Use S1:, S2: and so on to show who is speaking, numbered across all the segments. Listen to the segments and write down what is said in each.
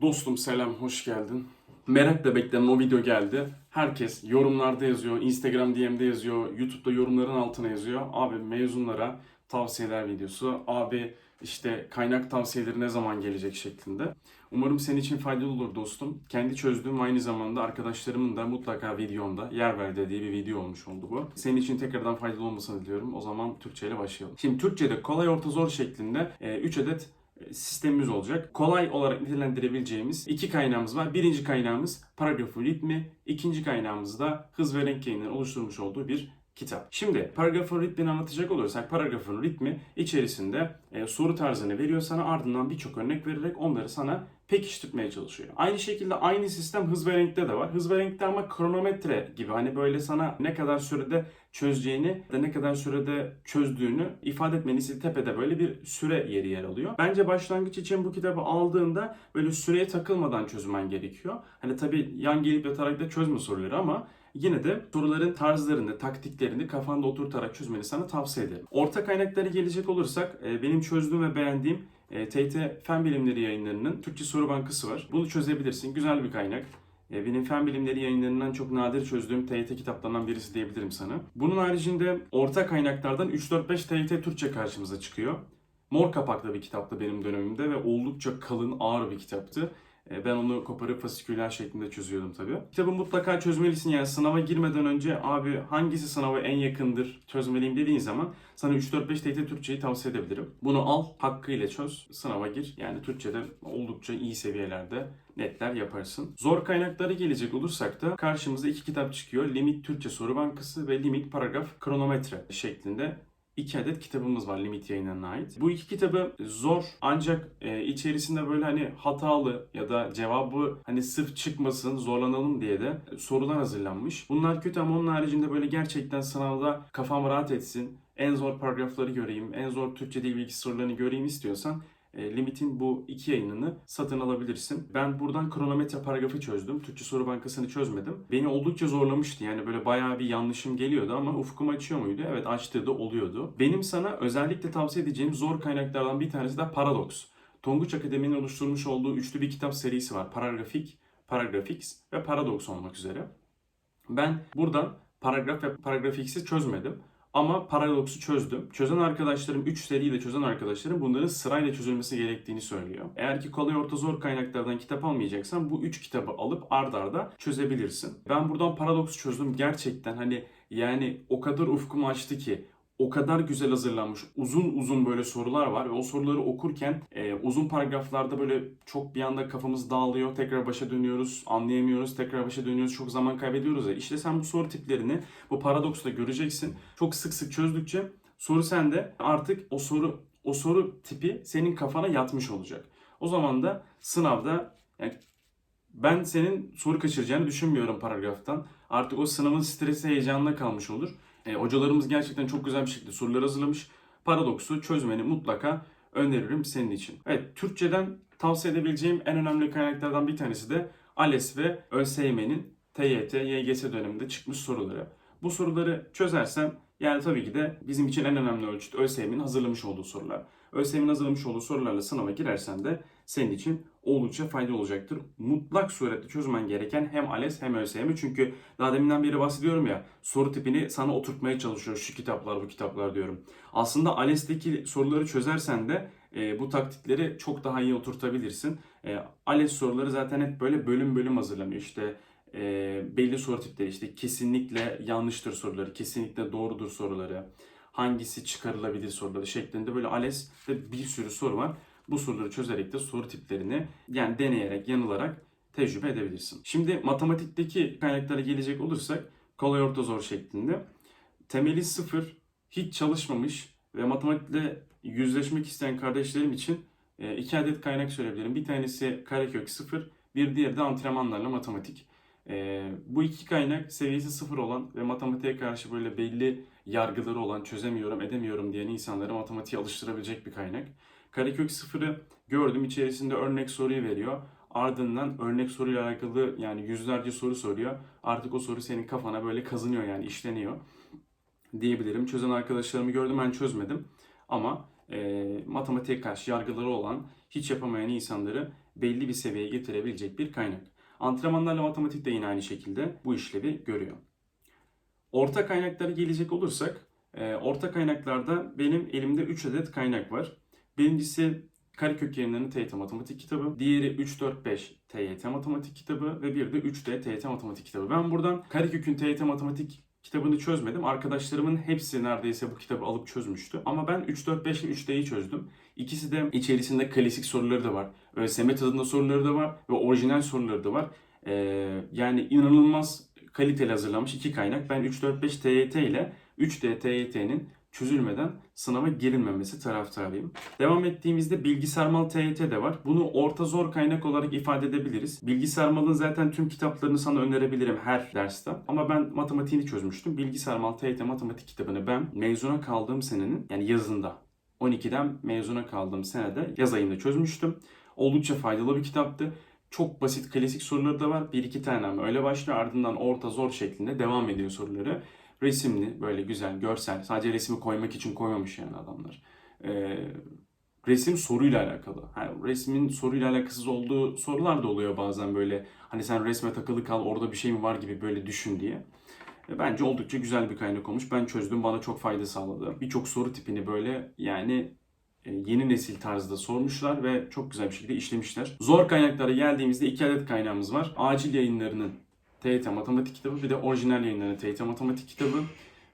S1: Dostum selam, hoş geldin. Merakla beklenen o video geldi. Herkes yorumlarda yazıyor, Instagram DM'de yazıyor, YouTube'da yorumların altına yazıyor. Abi mezunlara tavsiyeler videosu, abi işte kaynak tavsiyeleri ne zaman gelecek şeklinde. Umarım senin için faydalı olur dostum. Kendi çözdüğüm aynı zamanda arkadaşlarımın da mutlaka videomda yer ver dediği bir video olmuş oldu bu. Senin için tekrardan faydalı olmasını diliyorum. O zaman Türkçe ile başlayalım. Şimdi Türkçe'de kolay orta zor şeklinde 3 adet e, sistemimiz olacak. Kolay olarak nitelendirebileceğimiz iki kaynağımız var. Birinci kaynağımız paragrafın ritmi, ikinci kaynağımız da hız ve renk yayınları oluşturmuş olduğu bir kitap. Şimdi paragrafın ritmini anlatacak olursak paragrafın ritmi içerisinde e, soru tarzını veriyor sana ardından birçok örnek vererek onları sana pekiştirmeye çalışıyor. Aynı şekilde aynı sistem hız ve renkte de var. Hız ve renkte ama kronometre gibi hani böyle sana ne kadar sürede çözeceğini de ne kadar sürede çözdüğünü ifade etmeni tepede böyle bir süre yeri yer alıyor. Bence başlangıç için bu kitabı aldığında böyle süreye takılmadan çözmen gerekiyor. Hani tabii yan gelip yatarak da çözme soruları ama Yine de soruların tarzlarını, taktiklerini kafanda oturtarak çözmeni sana tavsiye ederim. Orta kaynaklara gelecek olursak e, benim çözdüğüm ve beğendiğim e, TYT Fen Bilimleri yayınlarının Türkçe Soru Bankası var. Bunu çözebilirsin. Güzel bir kaynak. E, Benim fen bilimleri yayınlarından çok nadir çözdüğüm TYT kitaplarından birisi diyebilirim sana. Bunun haricinde orta kaynaklardan 3-4-5 TYT Türkçe karşımıza çıkıyor. Mor kapaklı bir kitaptı benim dönemimde ve oldukça kalın, ağır bir kitaptı. E, Ben onu koparıp fasiküler şeklinde çözüyordum tabii. Kitabı mutlaka çözmelisin yani sınava girmeden önce abi hangisi sınava en yakındır çözmeliyim dediğin zaman sana 3-4-5 TYT Türkçeyi tavsiye edebilirim. Bunu al, hakkıyla çöz, sınava gir. Yani Türkçe'de oldukça iyi seviyelerde netler yaparsın. Zor kaynaklara gelecek olursak da karşımıza iki kitap çıkıyor. Limit Türkçe Soru Bankası ve Limit Paragraf Kronometre şeklinde iki adet kitabımız var Limit yayınlarına ait. Bu iki kitabı zor ancak e, içerisinde böyle hani hatalı ya da cevabı hani sırf çıkmasın zorlanalım diye de sorular hazırlanmış. Bunlar kötü ama onun haricinde böyle gerçekten sınavda kafam rahat etsin. En zor paragrafları göreyim, en zor Türkçe dil bilgisi sorularını göreyim istiyorsan Limit'in bu iki yayınını satın alabilirsin. Ben buradan kronometre paragrafı çözdüm. Türkçe Soru Bankası'nı çözmedim. Beni oldukça zorlamıştı. Yani böyle bayağı bir yanlışım geliyordu ama ufkumu açıyor muydu? Evet açtığı da oluyordu. Benim sana özellikle tavsiye edeceğim zor kaynaklardan bir tanesi de Paradox. Tonguç Akademi'nin oluşturmuş olduğu üçlü bir kitap serisi var. Paragrafik, Paragrafix ve Paradox olmak üzere. Ben buradan paragraf ve paragrafiksi çözmedim. Ama paradoksu çözdüm. Çözen arkadaşlarım, 3 seriyi de çözen arkadaşlarım bunların sırayla çözülmesi gerektiğini söylüyor. Eğer ki kolay orta zor kaynaklardan kitap almayacaksan bu 3 kitabı alıp ard arda çözebilirsin. Ben buradan paradoksu çözdüm. Gerçekten hani yani o kadar ufkumu açtı ki o kadar güzel hazırlanmış uzun uzun böyle sorular var ve o soruları okurken e, uzun paragraflarda böyle çok bir anda kafamız dağılıyor. Tekrar başa dönüyoruz, anlayamıyoruz, tekrar başa dönüyoruz, çok zaman kaybediyoruz ya. İşte sen bu soru tiplerini bu paradoksla göreceksin. Çok sık sık çözdükçe soru sende artık o soru o soru tipi senin kafana yatmış olacak. O zaman da sınavda yani ben senin soru kaçıracağını düşünmüyorum paragraftan. Artık o sınavın stresi heyecanına kalmış olur. E, hocalarımız gerçekten çok güzel bir şekilde sorular hazırlamış. Paradoksu çözmeni mutlaka öneririm senin için. Evet, Türkçeden tavsiye edebileceğim en önemli kaynaklardan bir tanesi de ALES ve ÖSYM'nin TYT, YGS döneminde çıkmış soruları. Bu soruları çözersem yani tabii ki de bizim için en önemli ölçüt ÖSYM'in hazırlamış olduğu sorular. ÖSYM'in hazırlamış olduğu sorularla sınava girersen de senin için oldukça faydalı olacaktır. Mutlak surette çözmen gereken hem ALES hem ÖSYM. Çünkü daha deminden beri bahsediyorum ya soru tipini sana oturtmaya çalışıyor şu kitaplar bu kitaplar diyorum. Aslında ALES'teki soruları çözersen de e, bu taktikleri çok daha iyi oturtabilirsin. E, ALES soruları zaten hep böyle bölüm bölüm hazırlanıyor. İşte e, belli soru tipleri işte kesinlikle yanlıştır soruları, kesinlikle doğrudur soruları, hangisi çıkarılabilir soruları şeklinde böyle ALES'te bir sürü soru var. Bu soruları çözerek de soru tiplerini yani deneyerek, yanılarak tecrübe edebilirsin. Şimdi matematikteki kaynaklara gelecek olursak kolay orta zor şeklinde. Temeli sıfır, hiç çalışmamış ve matematikle yüzleşmek isteyen kardeşlerim için e, iki adet kaynak söyleyebilirim. Bir tanesi karekök sıfır, bir diğeri de antrenmanlarla matematik. E, bu iki kaynak seviyesi sıfır olan ve matematiğe karşı böyle belli yargıları olan, çözemiyorum, edemiyorum diyen insanları matematiğe alıştırabilecek bir kaynak. Karekök sıfırı gördüm içerisinde örnek soruyu veriyor. Ardından örnek soruyla alakalı yani yüzlerce soru soruyor. Artık o soru senin kafana böyle kazınıyor yani işleniyor diyebilirim. Çözen arkadaşlarımı gördüm ben çözmedim. Ama e, matematiğe karşı yargıları olan, hiç yapamayan insanları belli bir seviyeye getirebilecek bir kaynak. Antrenmanlarla matematik de yine aynı şekilde bu işlevi görüyor. Orta kaynaklara gelecek olursak, e, orta kaynaklarda benim elimde 3 adet kaynak var. Birincisi Karekök yayınlarının TYT matematik kitabı. Diğeri 345 TYT matematik kitabı ve bir de 3D TYT matematik kitabı. Ben buradan Karekök'ün TYT matematik kitabını çözmedim. Arkadaşlarımın hepsi neredeyse bu kitabı alıp çözmüştü. Ama ben 345 ile 3D'yi çözdüm. İkisi de içerisinde klasik soruları da var. ÖSYM tadında soruları da var ve orijinal soruları da var. Ee, yani inanılmaz kaliteli hazırlanmış iki kaynak. Ben 345 TYT ile 3D TYT'nin çözülmeden sınava girilmemesi taraftarıyım. Devam ettiğimizde bilgisayar mal TYT de var. Bunu orta zor kaynak olarak ifade edebiliriz. Bilgisayar malın zaten tüm kitaplarını sana önerebilirim her derste. Ama ben matematiğini çözmüştüm. Bilgisayar mal TYT matematik kitabını ben mezuna kaldığım senenin yani yazında 12'den mezuna kaldığım senede yaz ayında çözmüştüm. Oldukça faydalı bir kitaptı. Çok basit klasik soruları da var. Bir iki tane ama öyle başlıyor ardından orta zor şeklinde devam ediyor soruları. Resimli böyle güzel görsel sadece resmi koymak için koymamış yani adamlar. Ee, resim soruyla alakalı. Yani resmin soruyla alakasız olduğu sorular da oluyor bazen böyle. Hani sen resme takılı kal orada bir şey mi var gibi böyle düşün diye. E, Bence oldukça güzel bir kaynak olmuş. Ben çözdüm bana çok fayda sağladı. Birçok soru tipini böyle yani yeni nesil tarzda sormuşlar ve çok güzel bir şekilde işlemişler. Zor kaynaklara geldiğimizde iki adet kaynağımız var. Acil yayınlarının TYT matematik kitabı bir de orijinal yayınlarının TYT matematik kitabı.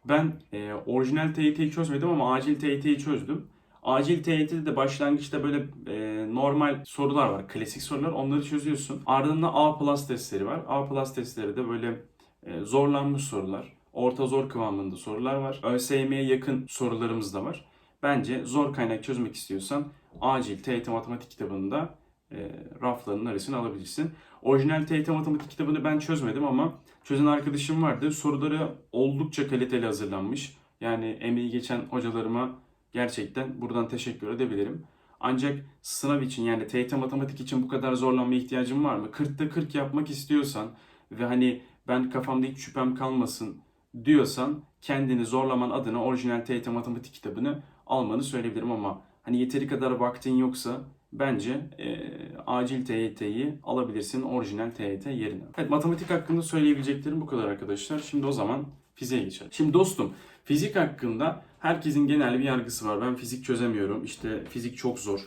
S1: Ben e, orijinal TYT'yi çözmedim ama acil TYT'yi çözdüm. Acil TYT'de de başlangıçta böyle e, normal sorular var, klasik sorular. Onları çözüyorsun. Ardından A plus testleri var. A plus testleri de böyle e, zorlanmış sorular. Orta zor kıvamında sorular var. ÖSYM'ye yakın sorularımız da var. Bence zor kaynak çözmek istiyorsan acil TYT matematik kitabında e, raflarının arasına alabilirsin. Orijinal TYT matematik kitabını ben çözmedim ama çözen arkadaşım vardı. Soruları oldukça kaliteli hazırlanmış. Yani emeği geçen hocalarıma gerçekten buradan teşekkür edebilirim. Ancak sınav için yani TYT matematik için bu kadar zorlanmaya ihtiyacın var mı? 40'ta 40 yapmak istiyorsan ve hani ben kafamda hiç şüphem kalmasın diyorsan kendini zorlaman adına orijinal TYT matematik kitabını almanı söyleyebilirim ama hani yeteri kadar vaktin yoksa bence e, acil TYT'yi alabilirsin orijinal TYT yerine. Evet matematik hakkında söyleyebileceklerim bu kadar arkadaşlar. Şimdi o zaman fiziğe geçelim. Şimdi dostum fizik hakkında herkesin genel bir yargısı var. Ben fizik çözemiyorum. İşte fizik çok zor.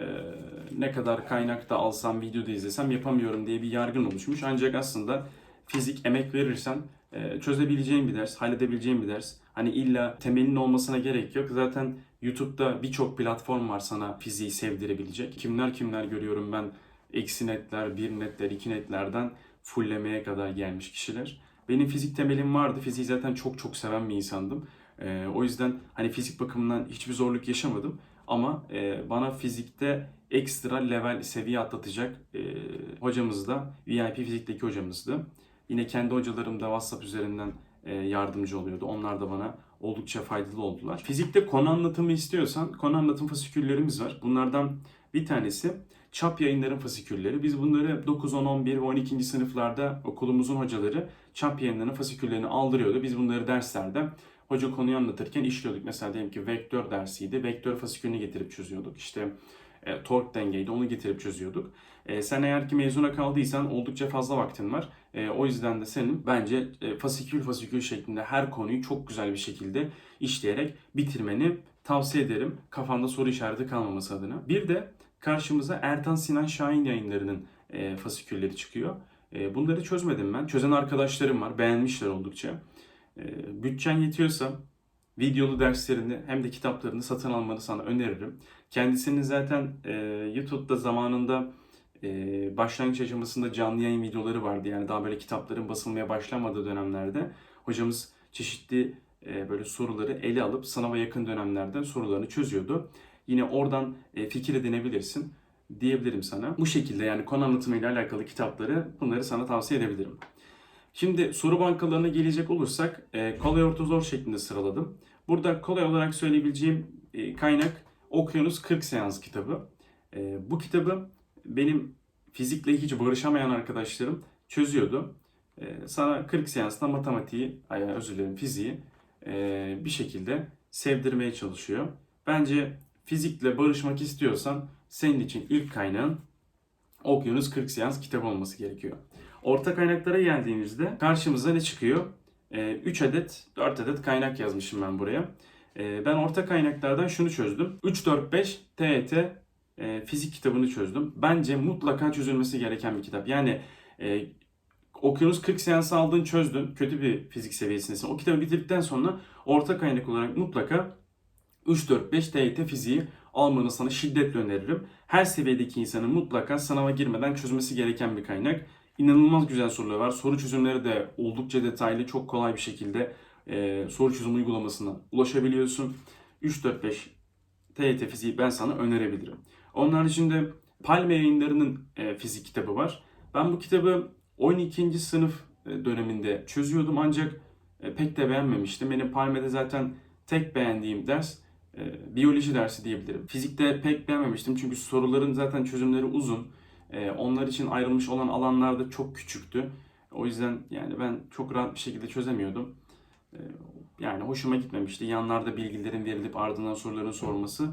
S1: Ee, ne kadar kaynakta alsam, videoda izlesem yapamıyorum diye bir yargın oluşmuş. Ancak aslında fizik emek verirsen e, çözebileceğin bir ders, halledebileceğin bir ders. Hani illa temelin olmasına gerek yok. Zaten YouTube'da birçok platform var sana fiziği sevdirebilecek. Kimler kimler görüyorum ben eksi netler, bir netler, iki netlerden fullemeye kadar gelmiş kişiler. Benim fizik temelim vardı. Fiziği zaten çok çok seven bir insandım. Ee, o yüzden hani fizik bakımından hiçbir zorluk yaşamadım. Ama e, bana fizikte ekstra level seviye atlatacak e, hocamız da VIP fizikteki hocamızdı. Yine kendi hocalarım da WhatsApp üzerinden e, yardımcı oluyordu. Onlar da bana oldukça faydalı oldular. Fizikte konu anlatımı istiyorsan konu anlatım fasiküllerimiz var. Bunlardan bir tanesi çap yayınların fasikülleri. Biz bunları 9, 10, 11 ve 12. sınıflarda okulumuzun hocaları çap yayınlarının fasiküllerini aldırıyordu. Biz bunları derslerde hoca konuyu anlatırken işliyorduk. Mesela diyelim ki vektör dersiydi. Vektör fasikülünü getirip çözüyorduk. İşte e, tork dengeydi onu getirip çözüyorduk. E, sen eğer ki mezuna kaldıysan oldukça fazla vaktin var. E, o yüzden de senin bence e, fasikül fasikül şeklinde her konuyu çok güzel bir şekilde işleyerek bitirmeni tavsiye ederim. Kafanda soru işareti kalmaması adına. Bir de karşımıza Ertan Sinan Şahin yayınlarının e, fasikülleri çıkıyor. E, bunları çözmedim ben. Çözen arkadaşlarım var. Beğenmişler oldukça. E, bütçen yetiyorsa videolu derslerini hem de kitaplarını satın almanı sana öneririm. Kendisinin zaten e, YouTube'da zamanında e, başlangıç aşamasında canlı yayın videoları vardı. Yani daha böyle kitapların basılmaya başlamadığı dönemlerde hocamız çeşitli e, böyle soruları ele alıp sınava yakın dönemlerden sorularını çözüyordu. Yine oradan e, fikir edinebilirsin diyebilirim sana. Bu şekilde yani konu anlatımıyla alakalı kitapları bunları sana tavsiye edebilirim. Şimdi soru bankalarına gelecek olursak e, kolay orta zor şeklinde sıraladım. Burada kolay olarak söyleyebileceğim e, kaynak Okyanus 40 Seans kitabı. E, bu kitabı benim fizikle hiç barışamayan arkadaşlarım çözüyordu. E, sana 40 seansta matematiği, ay özür dilerim fiziği e, bir şekilde sevdirmeye çalışıyor. Bence fizikle barışmak istiyorsan senin için ilk kaynağın Okyanus 40 seans kitabı olması gerekiyor. Orta kaynaklara geldiğimizde karşımıza ne çıkıyor? 3 adet, 4 adet kaynak yazmışım ben buraya. Ee, ben orta kaynaklardan şunu çözdüm. 3-4-5 TET e, fizik kitabını çözdüm. Bence mutlaka çözülmesi gereken bir kitap. Yani e, Okyanus 40 seansı aldın çözdün. Kötü bir fizik seviyesindesin. O kitabı bitirdikten sonra orta kaynak olarak mutlaka 3-4-5 TYT fiziği almanı sana şiddetle öneririm. Her seviyedeki insanın mutlaka sınava girmeden çözmesi gereken bir kaynak. İnanılmaz güzel sorular var. Soru çözümleri de oldukça detaylı, çok kolay bir şekilde e, soru çözüm uygulamasına ulaşabiliyorsun. 3-4-5 TYT fiziği ben sana önerebilirim. Onun haricinde Palme yayınlarının e, fizik kitabı var. Ben bu kitabı 12. sınıf e, döneminde çözüyordum ancak e, pek de beğenmemiştim. Benim Palme'de zaten tek beğendiğim ders biyoloji dersi diyebilirim. Fizikte pek beğenmemiştim çünkü soruların zaten çözümleri uzun. Onlar için ayrılmış olan alanlar da çok küçüktü. O yüzden yani ben çok rahat bir şekilde çözemiyordum. Yani hoşuma gitmemişti. Yanlarda bilgilerin verilip ardından soruların sorması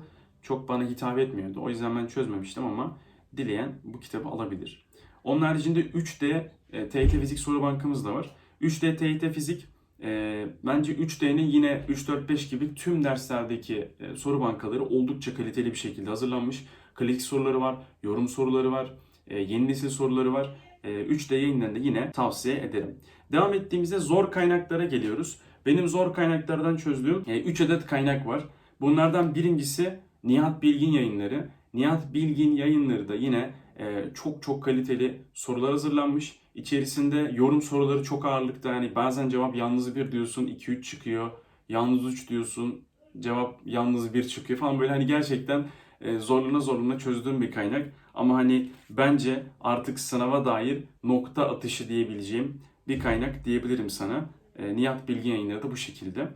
S1: çok bana hitap etmiyordu. O yüzden ben çözmemiştim ama dileyen bu kitabı alabilir. Onun haricinde 3D e, TYT Fizik soru bankamız da var. 3D TYT Fizik e, bence 3D'nin yine 3-4-5 gibi tüm derslerdeki e, soru bankaları oldukça kaliteli bir şekilde hazırlanmış. Klasik soruları var, yorum soruları var, e, yeni nesil soruları var. E, 3D yayınlarını da yine tavsiye ederim. Devam ettiğimizde zor kaynaklara geliyoruz. Benim zor kaynaklardan çözdüğüm 3 adet kaynak var. Bunlardan birincisi Nihat Bilgin yayınları. Nihat Bilgin yayınları da yine e, çok çok kaliteli sorular hazırlanmış. İçerisinde yorum soruları çok ağırlıkta. Yani bazen cevap yalnız bir diyorsun 2-3 çıkıyor. Yalnız 3 diyorsun cevap yalnız bir çıkıyor falan böyle hani gerçekten e, zorluna zorluna çözdüğüm bir kaynak. Ama hani bence artık sınava dair nokta atışı diyebileceğim bir kaynak diyebilirim sana. E, Nihat Bilgin yayınları da bu şekilde.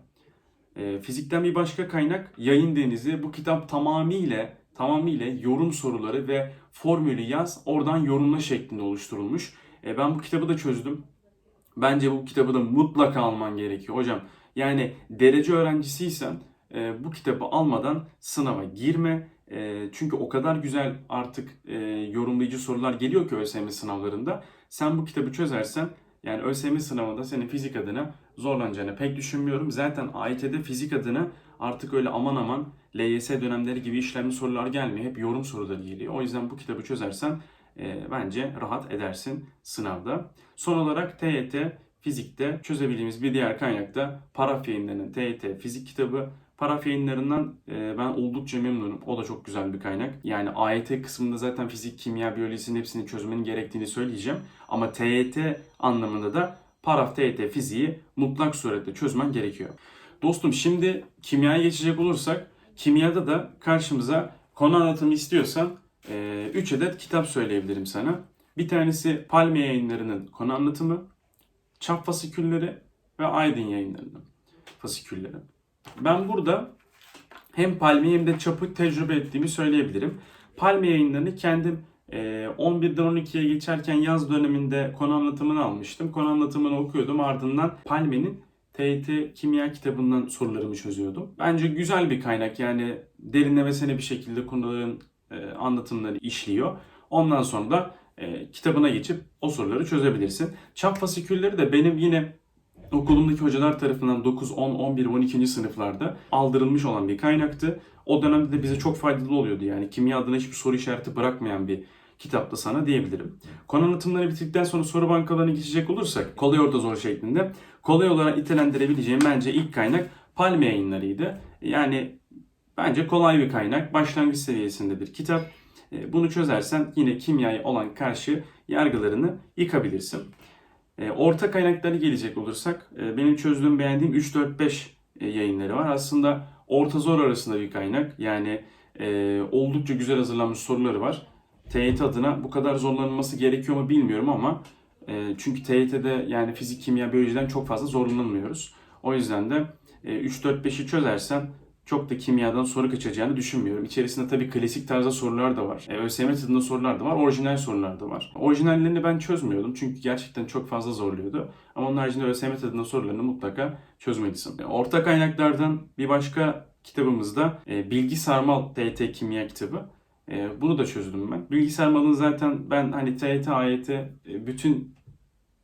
S1: E, fizikten bir başka kaynak Yayın Denizi. Bu kitap tamamıyla tamamıyla yorum soruları ve formülü yaz oradan yorumla şeklinde oluşturulmuş. E, ben bu kitabı da çözdüm. Bence bu kitabı da mutlaka alman gerekiyor hocam. Yani derece öğrencisiysen e, bu kitabı almadan sınava girme. E, çünkü o kadar güzel artık e, yorumlayıcı sorular geliyor ki ÖSYM sınavlarında. Sen bu kitabı çözersen yani ÖSYM sınavında senin fizik adına zorlanacağını pek düşünmüyorum. Zaten AYT'de fizik adına artık öyle aman aman LYS dönemleri gibi işlemli sorular gelmiyor. Hep yorum soruları geliyor. O yüzden bu kitabı çözersen e, bence rahat edersin sınavda. Son olarak TYT fizikte çözebildiğimiz bir diğer kaynak da Paraf yayınlarının TYT fizik kitabı. Paraf yayınlarından e, ben oldukça memnunum. O da çok güzel bir kaynak. Yani AYT kısmında zaten fizik, kimya, biyolojisinin hepsini çözmenin gerektiğini söyleyeceğim. Ama TYT anlamında da Paraf TYT fiziği mutlak surette çözmen gerekiyor. Dostum şimdi kimyaya geçecek olursak kimyada da karşımıza konu anlatımı istiyorsan 3 adet kitap söyleyebilirim sana. Bir tanesi Palme yayınlarının konu anlatımı, Çap fasikülleri ve Aydın yayınlarının fasikülleri. Ben burada hem Palme hem de Çap'ı tecrübe ettiğimi söyleyebilirim. Palme yayınlarını kendim 11'den 12'ye geçerken yaz döneminde konu anlatımını almıştım. Konu anlatımını okuyordum. Ardından Palme'nin TYT kimya kitabından sorularımı çözüyordum. Bence güzel bir kaynak yani derinlemesine bir şekilde konuların e, anlatımları işliyor. Ondan sonra da e, kitabına geçip o soruları çözebilirsin. Çap fasikülleri de benim yine okulumdaki hocalar tarafından 9, 10, 11, 12. sınıflarda aldırılmış olan bir kaynaktı. O dönemde de bize çok faydalı oluyordu yani kimya adına hiçbir soru işareti bırakmayan bir kitapta sana diyebilirim. Konu anlatımları bitirdikten sonra soru bankalarına geçecek olursak kolay orta zor şeklinde kolay olarak nitelendirebileceğim bence ilk kaynak Palme yayınlarıydı. Yani bence kolay bir kaynak. Başlangıç seviyesinde bir kitap. E, bunu çözersen yine kimyaya olan karşı yargılarını yıkabilirsin. E, orta kaynakları gelecek olursak e, benim çözdüğüm beğendiğim 3-4-5 yayınları var. Aslında orta zor arasında bir kaynak. Yani oldukça güzel hazırlanmış soruları var. TYT adına bu kadar zorlanılması gerekiyor mu bilmiyorum ama e, çünkü TYT'de yani fizik, kimya, biyolojiden çok fazla zorlanılmıyoruz. O yüzden de e, 3-4-5'i çözersen çok da kimyadan soru kaçacağını düşünmüyorum. İçerisinde tabii klasik tarzda sorular da var. E, ÖSYM tadında sorular da var, orijinal sorular da var. Orijinallerini ben çözmüyordum çünkü gerçekten çok fazla zorluyordu. Ama onun haricinde ÖSYM tadında sorularını mutlaka çözmelisin. E, orta kaynaklardan bir başka kitabımızda e, Bilgi Sarmal TYT Kimya kitabı. E, bunu da çözdüm ben. Bilgisayar malını zaten ben hani TYT, AYT e, bütün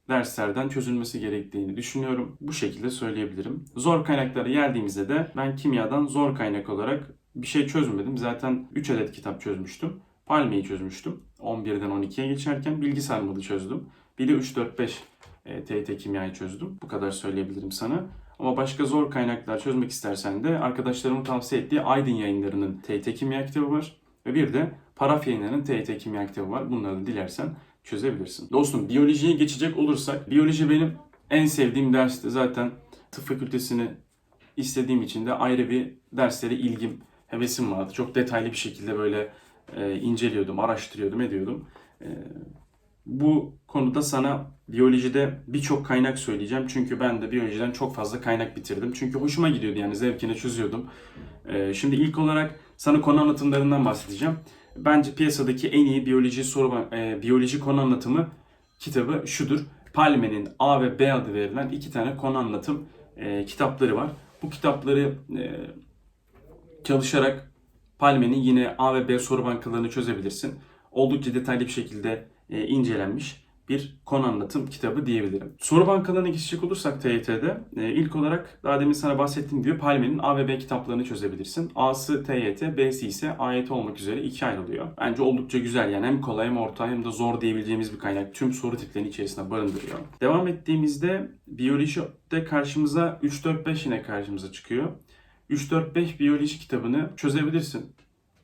S1: derslerden çözülmesi gerektiğini düşünüyorum. Bu şekilde söyleyebilirim. Zor kaynaklara geldiğimizde de ben kimyadan zor kaynak olarak bir şey çözmedim. Zaten 3 adet kitap çözmüştüm. Palmiye'yi çözmüştüm. 11'den 12'ye geçerken bilgi sarmalı çözdüm. Bir de 3, 4, 5 e, TYT kimyayı çözdüm. Bu kadar söyleyebilirim sana. Ama başka zor kaynaklar çözmek istersen de arkadaşlarımın tavsiye ettiği Aydın yayınlarının TYT kimya kitabı var. Ve bir de Paraf yayınlarının TYT kimya kitabı var. Bunları dilersen çözebilirsin. Dostum biyolojiye geçecek olursak, biyoloji benim en sevdiğim dersti. Zaten tıp fakültesini istediğim için de ayrı bir derslere ilgim, hevesim vardı. Çok detaylı bir şekilde böyle e, inceliyordum, araştırıyordum, ediyordum. E, bu konuda sana biyolojide birçok kaynak söyleyeceğim. Çünkü ben de biyolojiden çok fazla kaynak bitirdim. Çünkü hoşuma gidiyordu yani zevkine çözüyordum. E, şimdi ilk olarak sana konu anlatımlarından bahsedeceğim. Bence piyasadaki en iyi biyoloji soru e, biyoloji konu anlatımı kitabı şudur. Palme'nin A ve B adı verilen iki tane konu anlatım e, kitapları var. Bu kitapları e, çalışarak Palme'nin yine A ve B soru bankalarını çözebilirsin. Oldukça detaylı bir şekilde e, incelenmiş bir konu anlatım kitabı diyebilirim. Soru bankalarına geçecek olursak TYT'de e, ilk olarak daha demin sana bahsettiğim gibi Palme'nin A ve B kitaplarını çözebilirsin. A'sı TYT, B'si ise AYT olmak üzere ikiye ayrılıyor. Bence oldukça güzel yani hem kolay hem orta hem de zor diyebileceğimiz bir kaynak. Tüm soru tiplerini içerisinde barındırıyor. Devam ettiğimizde biyolojide karşımıza 3-4-5 yine karşımıza çıkıyor. 3-4-5 biyoloji kitabını çözebilirsin.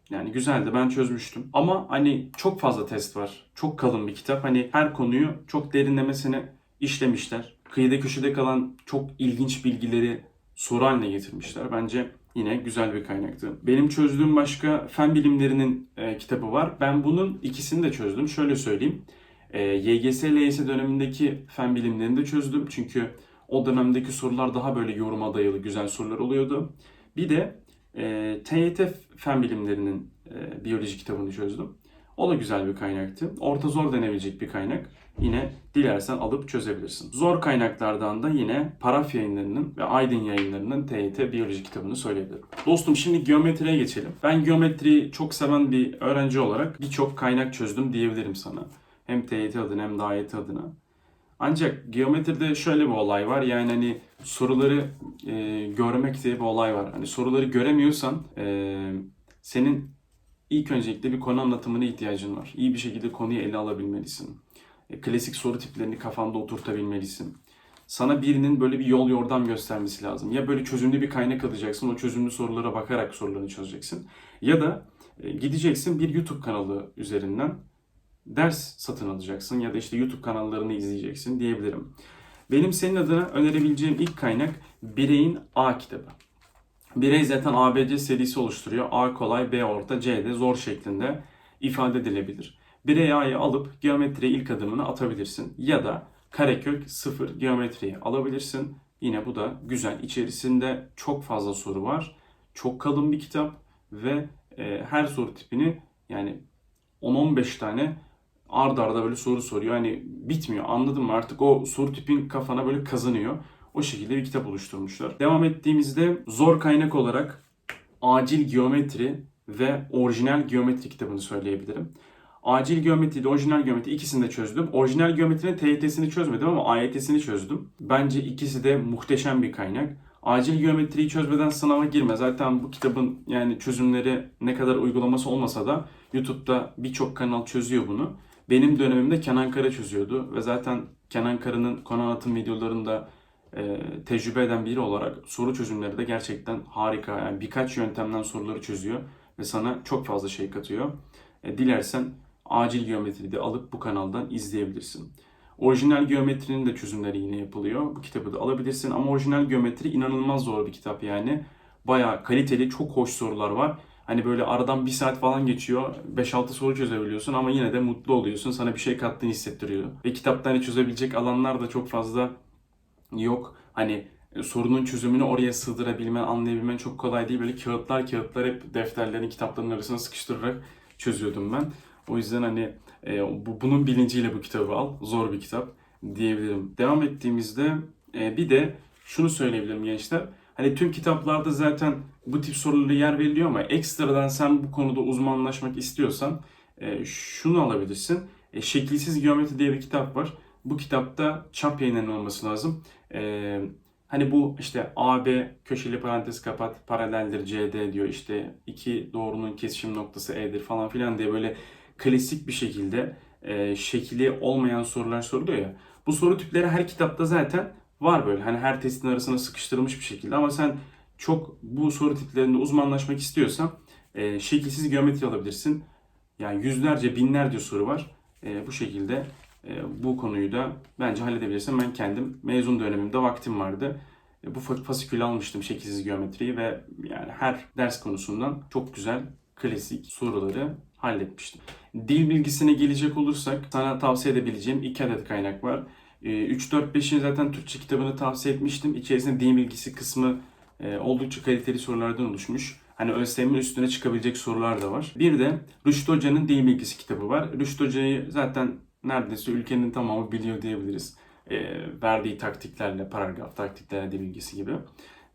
S1: Yani güzeldi ben çözmüştüm. Ama hani çok fazla test var. Çok kalın bir kitap. Hani her konuyu çok derinlemesine işlemişler. Kıyıda köşede kalan çok ilginç bilgileri soru haline getirmişler. Bence yine güzel bir kaynaktı. Benim çözdüğüm başka fen bilimlerinin e, kitabı var. Ben bunun ikisini de çözdüm. Şöyle söyleyeyim. E, YGS, LYS dönemindeki fen bilimlerini de çözdüm. Çünkü o dönemdeki sorular daha böyle yoruma dayalı güzel sorular oluyordu. Bir de e, TYT fen bilimlerinin e, biyoloji kitabını çözdüm. O da güzel bir kaynaktı. Orta zor denebilecek bir kaynak. Yine dilersen alıp çözebilirsin. Zor kaynaklardan da yine Paraf yayınlarının ve Aydın yayınlarının TYT biyoloji kitabını söyleyebilirim. Dostum şimdi geometriye geçelim. Ben geometriyi çok seven bir öğrenci olarak birçok kaynak çözdüm diyebilirim sana. Hem TYT adına hem de AYT adına. Ancak geometride şöyle bir olay var. Yani hani soruları e, görmek diye bir olay var. Hani soruları göremiyorsan e, senin ilk öncelikle bir konu anlatımına ihtiyacın var. İyi bir şekilde konuyu ele alabilmelisin. E, klasik soru tiplerini kafanda oturtabilmelisin. Sana birinin böyle bir yol yordam göstermesi lazım. Ya böyle çözümlü bir kaynak alacaksın, o çözümlü sorulara bakarak sorularını çözeceksin. Ya da e, gideceksin bir YouTube kanalı üzerinden ders satın alacaksın ya da işte YouTube kanallarını izleyeceksin diyebilirim. Benim senin adına önerebileceğim ilk kaynak Birey'in A kitabı. Birey zaten ABC serisi oluşturuyor. A kolay, B orta, C de zor şeklinde ifade edilebilir. Birey A'yı alıp geometriye ilk adımını atabilirsin. Ya da karekök 0 geometriyi alabilirsin. Yine bu da güzel. İçerisinde çok fazla soru var. Çok kalın bir kitap ve e, her soru tipini yani 10-15 tane ard arda böyle soru soruyor. Hani bitmiyor anladın mı? Artık o soru tipin kafana böyle kazanıyor. O şekilde bir kitap oluşturmuşlar. Devam ettiğimizde zor kaynak olarak acil geometri ve orijinal geometri kitabını söyleyebilirim. Acil geometri ile orijinal geometri ikisini de çözdüm. Orijinal geometrinin TYT'sini çözmedim ama AYT'sini çözdüm. Bence ikisi de muhteşem bir kaynak. Acil geometriyi çözmeden sınava girme. Zaten bu kitabın yani çözümleri ne kadar uygulaması olmasa da YouTube'da birçok kanal çözüyor bunu. Benim dönemimde Kenan Kara çözüyordu ve zaten Kenan Kara'nın konu anlatım videolarında e, tecrübe eden biri olarak soru çözümleri de gerçekten harika. Yani birkaç yöntemden soruları çözüyor ve sana çok fazla şey katıyor. E, dilersen acil geometri de alıp bu kanaldan izleyebilirsin. Orijinal geometrinin de çözümleri yine yapılıyor. Bu kitabı da alabilirsin ama orijinal geometri inanılmaz zor bir kitap yani. Bayağı kaliteli, çok hoş sorular var. Hani böyle aradan bir saat falan geçiyor. 5-6 soru çözebiliyorsun ama yine de mutlu oluyorsun. Sana bir şey kattığını hissettiriyor. Ve kitapta hani çözebilecek alanlar da çok fazla yok. Hani e, sorunun çözümünü oraya sığdırabilmen, anlayabilmen çok kolay değil. Böyle kağıtlar kağıtlar hep defterlerin, kitapların arasına sıkıştırarak çözüyordum ben. O yüzden hani e, bu, bunun bilinciyle bu kitabı al. Zor bir kitap diyebilirim. Devam ettiğimizde e, bir de şunu söyleyebilirim gençler. Hani tüm kitaplarda zaten bu tip sorulara yer veriliyor ama ekstradan sen bu konuda uzmanlaşmak istiyorsan e, şunu alabilirsin. E, Şekilsiz Geometri diye bir kitap var. Bu kitapta çap yayınlarının olması lazım. E, hani bu işte AB köşeli parantez kapat paraleldir CD diyor. İşte iki doğrunun kesişim noktası E'dir falan filan diye böyle klasik bir şekilde e, şekli olmayan sorular soruluyor ya. Bu soru tipleri her kitapta zaten var böyle. Hani her testin arasına sıkıştırılmış bir şekilde ama sen çok bu soru tiplerinde uzmanlaşmak istiyorsan e, şekilsiz geometri alabilirsin. Yani yüzlerce, binlerce soru var. E, bu şekilde e, bu konuyu da bence halledebilirsin. Ben kendim mezun dönemimde vaktim vardı. E, bu fa- fasikülü almıştım şekilsiz geometriyi ve yani her ders konusundan çok güzel klasik soruları halletmiştim. Dil bilgisine gelecek olursak sana tavsiye edebileceğim iki adet kaynak var. 3-4-5'in zaten Türkçe kitabını tavsiye etmiştim. İçerisinde dil bilgisi kısmı e, oldukça kaliteli sorulardan oluşmuş. Hani ÖSYM'in üstüne çıkabilecek sorular da var. Bir de Rüştü Hoca'nın dil bilgisi kitabı var. Rüştü Hoca'yı zaten neredeyse ülkenin tamamı biliyor diyebiliriz. E, verdiği taktiklerle, paragraf taktiklerle dil bilgisi gibi.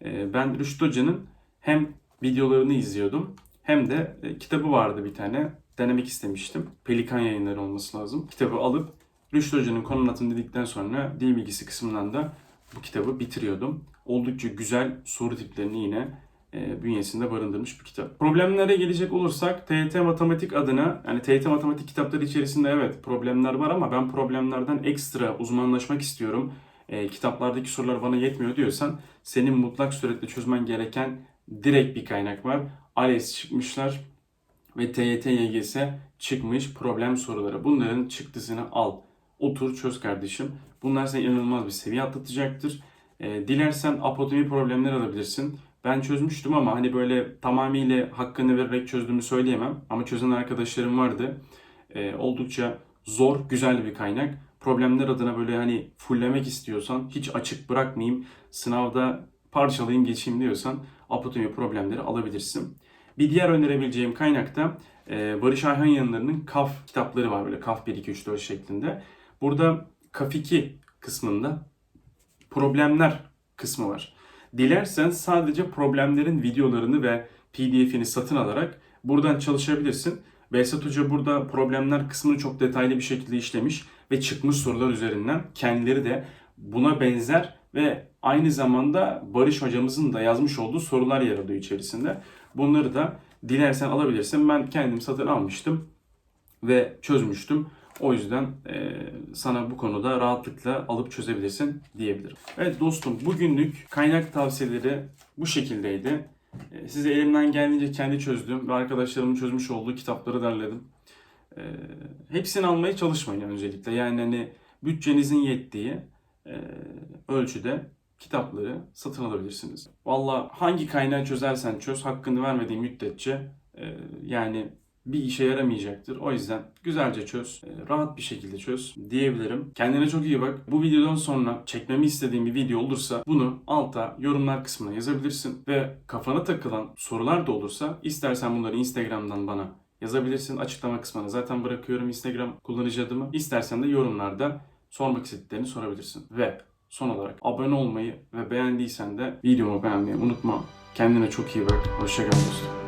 S1: E, ben Rüştü Hoca'nın hem videolarını izliyordum hem de e, kitabı vardı bir tane. Denemek istemiştim. Pelikan yayınları olması lazım. Kitabı alıp Rüştü Hoca'nın konu anlatımı dedikten sonra dil bilgisi kısmından da bu kitabı bitiriyordum. Oldukça güzel soru tiplerini yine e, bünyesinde barındırmış bir kitap. Problemlere gelecek olursak TYT Matematik adına yani TYT Matematik kitapları içerisinde evet problemler var ama ben problemlerden ekstra uzmanlaşmak istiyorum. E, kitaplardaki sorular bana yetmiyor diyorsan senin mutlak suretle çözmen gereken direkt bir kaynak var. ALES çıkmışlar ve TYT YGS çıkmış problem soruları. Bunların çıktısını al. Otur çöz kardeşim. Bunlar seni inanılmaz bir seviye atlatacaktır. E, dilersen apotomi problemleri alabilirsin. Ben çözmüştüm ama hani böyle tamamıyla hakkını vererek çözdüğümü söyleyemem. Ama çözen arkadaşlarım vardı. E, oldukça zor, güzel bir kaynak. Problemler adına böyle hani fulllemek istiyorsan, hiç açık bırakmayayım, sınavda parçalayayım geçeyim diyorsan apotomi problemleri alabilirsin. Bir diğer önerebileceğim kaynak da e, Barış Ayhan yanlarının KAF kitapları var böyle KAF 1, 2, 3, 4 şeklinde. Burada KAF 2 kısmında problemler kısmı var. Dilersen sadece problemlerin videolarını ve PDF'ini satın alarak buradan çalışabilirsin. Behzat Hoca burada problemler kısmını çok detaylı bir şekilde işlemiş ve çıkmış sorular üzerinden kendileri de buna benzer ve aynı zamanda Barış hocamızın da yazmış olduğu sorular yer alıyor içerisinde. Bunları da dilersen alabilirsin. Ben kendim satın almıştım ve çözmüştüm. O yüzden e, sana bu konuda rahatlıkla alıp çözebilirsin diyebilirim. Evet dostum bugünlük kaynak tavsiyeleri bu şekildeydi. E, size elimden geldiğince kendi çözdüğüm ve arkadaşlarımın çözmüş olduğu kitapları derledim. E, hepsini almaya çalışmayın öncelikle. Yani hani bütçenizin yettiği e, ölçüde kitapları satın alabilirsiniz. Valla hangi kaynağı çözersen çöz hakkını vermediği müddetçe e, yani bir işe yaramayacaktır. O yüzden güzelce çöz, e, rahat bir şekilde çöz diyebilirim. Kendine çok iyi bak. Bu videodan sonra çekmemi istediğin bir video olursa bunu alta yorumlar kısmına yazabilirsin. Ve kafana takılan sorular da olursa istersen bunları Instagram'dan bana yazabilirsin. Açıklama kısmına zaten bırakıyorum Instagram kullanıcı adımı. İstersen de yorumlarda sormak istediklerini sorabilirsin. Ve son olarak abone olmayı ve beğendiysen de videomu beğenmeyi unutma. Kendine çok iyi bak. Hoşçakal dostum.